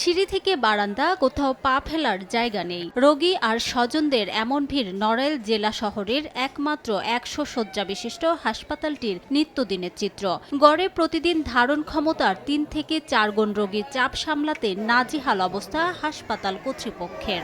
সিঁড়ি থেকে বারান্দা, কোথাও পা ফেলার জায়গা নেই। রোগী আর স্বজনদের এমন ভিড় নড়াইল জেলা শহরের একমাত্র একশো শয্যা বিশিষ্ট হাসপাতালটির নিত্যদিনের চিত্র। গড়ে প্রতিদিন ধারণ ক্ষমতার তিন থেকে চার গুণ রোগীর চাপ সামলাতে নাজিহাল অবস্থা হাসপাতাল কর্তৃপক্ষের।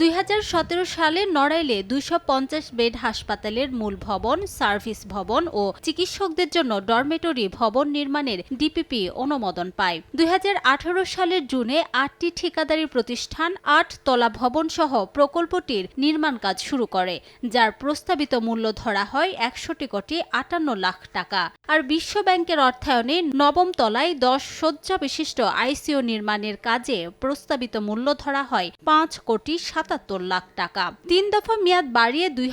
দুই হাজার সতেরো সালে নড়াইলে দুইশো পঞ্চাশ বেড হাসপাতালের মূল ভবন, সার্ভিস ভবন ও চিকিৎসকদের জন্য ডরমেটরি ভবন নির্মাণের ডিপিপি অনুমোদন পায়। দু হাজার আঠারো সালের জুনে আটটি ঠিকাদারি প্রতিষ্ঠান, আট তলা ভবন সহ প্রকল্পটির নির্মাণ কাজ শুরু করে, যার প্রস্তাবিত মূল্য ধরা হয় একষট্টি কোটি আটান্ন লাখ টাকা। আর বিশ্ব ব্যাংকের অর্থায়নে নবম তলায় দশ শয্যা বিশিষ্ট আইসিইউ নির্মাণের কাজে প্রস্তাবিত মূল্য ধরা হয় পাঁচ কোটি সাতাত্তর লাখ টাকা। তিন দফা মেয়াদ বাড়িয়ে দুই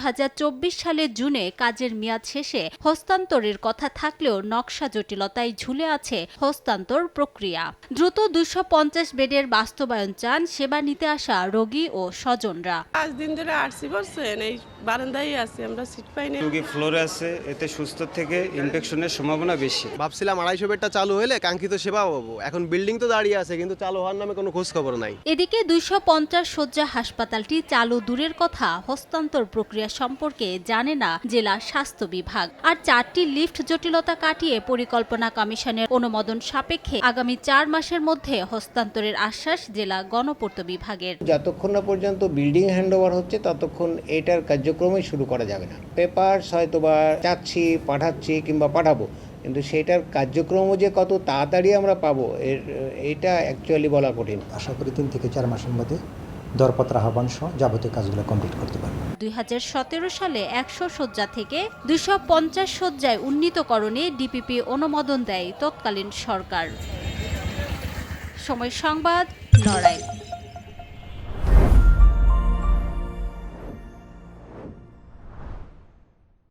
সালের জুনে কাজের মেয়াদ শেষে হস্তান্তরের কথা থাকলেও নকশা জটিলতায় ঝুলে আছে হস্তান্তর প্রক্রিয়া। দ্রুত দুশো বেডের বাস্তবায়ন চান সেবা নিতে আসা রোগী ও স্বজনরা। পাঁচ দিন ধরে আরসি বলছেন এই বারান্দায় আছি আমরা সিট পাইনি রোগী ফ্লোরে আছে এতে সুস্থ থেকে ইনফেকশনের সম্ভাবনা বেশি। ভাবছিলাম আড়াইশো বেডটা চালু হলে কাঙ্ক্ষিত সেবা পাবো। এখন বিল্ডিং তো দাঁড়িয়ে আছে কিন্তু চালু হওয়ার নামে কোনো খোঁজ খবর নাই। এদিকে দুইশো পঞ্চাশ শয্যা হাসপাতালটি চালু দূরের কথা হস্তান্তর প্রক্রিয়া সম্পর্কে জানে না জেলা স্বাস্থ্য বিভাগ। আর চারটি লিফট জটিলতা কাটিয়ে পরিকল্পনা কমিশনের অনুমোদন সাপেক্ষে আগামী চার মাসের মধ্যে হস্তান্তরের আশ্বাস জেলা গণপূর্ত বিভাগের। যতক্ষণ না পর্যন্ত বিল্ডিং হ্যান্ডওভার হচ্ছে ততক্ষণ এটার কার্যক্রমই শুরু করা যাবে না। পেপারস হয়তো বা চাচ্ছি পাঠাচ্ছি কিংবা পাঠাবো কিন্তু সেটার কার্যক্রমও যে কত তাড়াতাড়ি আমরা পাবো এর এটা অ্যাকচুয়ালি বলা কঠিন। আশা করি তিন থেকে চার মাসের মধ্যে দরপত্র আহ্বান সহ যাবতীয় কাজগুলো কমপ্লিট করতে পারব। দুই সালে একশো শয্যা থেকে দুশো পঞ্চাশ শয্যায় উন্নীতকরণে ডিপিপি অনুমোদন দেয় তৎকালীন সরকার। সময় সংবাদ লড়াই।